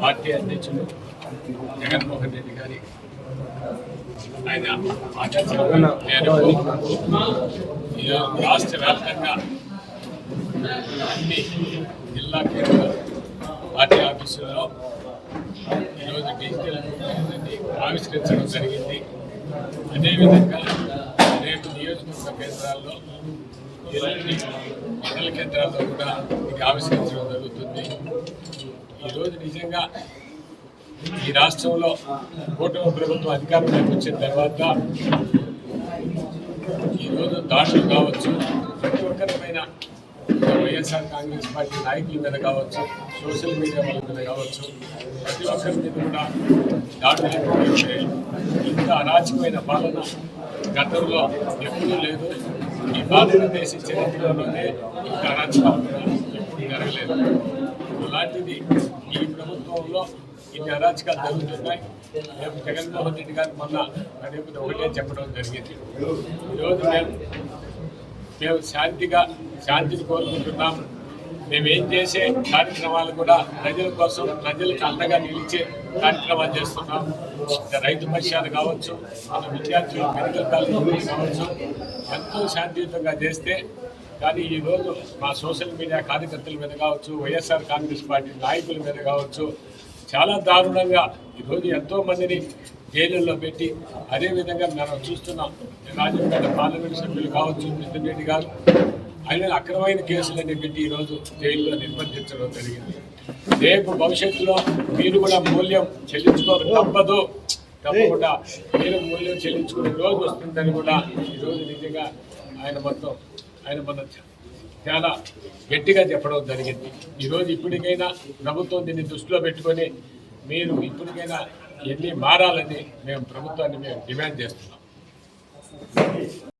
Party అధ్యక్షులు జగన్మోహన్ రెడ్డి గారి ఆయన ఆదేశాల రాష్ట్ర వ్యాప్తంగా అన్ని జిల్లా కేంద్ర పార్టీ ఆఫీసుల్లో ఈరోజు డిజిటల్ ఆవిష్కరించడం జరిగింది. అదేవిధంగా రేపు నియోజకవర్గ కేంద్రాల్లో ఎల్లుండి మండల కేంద్రాల్లో కూడా ఇది ఆవిష్కరించడం జరుగుతుంది. ఈరోజు నిజంగా ఈ రాష్ట్రంలో కూటమి ప్రభుత్వం అధికారంలోకి వచ్చిన తర్వాత ఈరోజు దాడులు కావచ్చు ప్రతి ఒక్కరిపైన వైఎస్ఆర్ కాంగ్రెస్ పార్టీ నాయకుల మీద కావచ్చు సోషల్ మీడియా వాళ్ళ మీద కావచ్చు ప్రతి ఒక్కరి మీద కూడా దాడులు ఇంత అరాచకమైన పాలన గతంలో ఎప్పుడూ లేదు. భారతదేశ చరిత్రలోనే ఇంత అరాచకమైన ఎప్పుడు జరగలేదు. అలాంటిది ఈ ప్రభుత్వంలో ఇన్ని అరాచకాలు జరుగుతున్నాయి. రేపు జగన్మోహన్ రెడ్డి గారు మొన్న రేపు ఒకటే చెప్పడం జరిగింది. ఈరోజు మేము మేము శాంతిగా శాంతిని కోరుకుంటున్నాం మేము ఏం చేసే కార్యక్రమాలు కూడా ప్రజల కోసం ప్రజలకు అండగా నిలిచే కార్యక్రమాలు చేస్తున్నాం. రైతు పక్షాలు కావచ్చు మన విద్యార్థులు మెడికల్ కాలేజీలు కావచ్చు ఎంతో శాంతియుతంగా చేస్తే కానీ ఈరోజు మా సోషల్ మీడియా కార్యకర్తల మీద కావచ్చు వైఎస్ఆర్ కాంగ్రెస్ పార్టీ నాయకుల మీద కావచ్చు చాలా దారుణంగా ఈరోజు ఎంతో మందిని జైలుల్లో పెట్టి అదేవిధంగా మనం చూస్తున్నాం రాజంపేట పార్లమెంట్ సభ్యులు కావచ్చు మిథున్ రెడ్డి గారు ఆయన అక్రమైన కేసులన్నీ పెట్టి ఈరోజు జైల్లో నిర్బంధించడం జరిగింది. రేపు భవిష్యత్తులో మీరు కూడా మూల్యం చెల్లించుకో తప్పదు. తప్పకుండా మీరు మూల్యం చెల్లించుకునే రోజు వస్తుందని కూడా ఈరోజు నిజంగా ఆయన మొత్తం ఆయన మన చాలా గట్టిగా చెప్పడం జరిగింది. ఈరోజు ఇప్పటికైనా ప్రభుత్వం దీన్ని దృష్టిలో పెట్టుకొని మీరు ఇప్పటికైనా ఎన్ని మారాలని మేము ప్రభుత్వాన్ని మేము డిమాండ్ చేస్తున్నాం.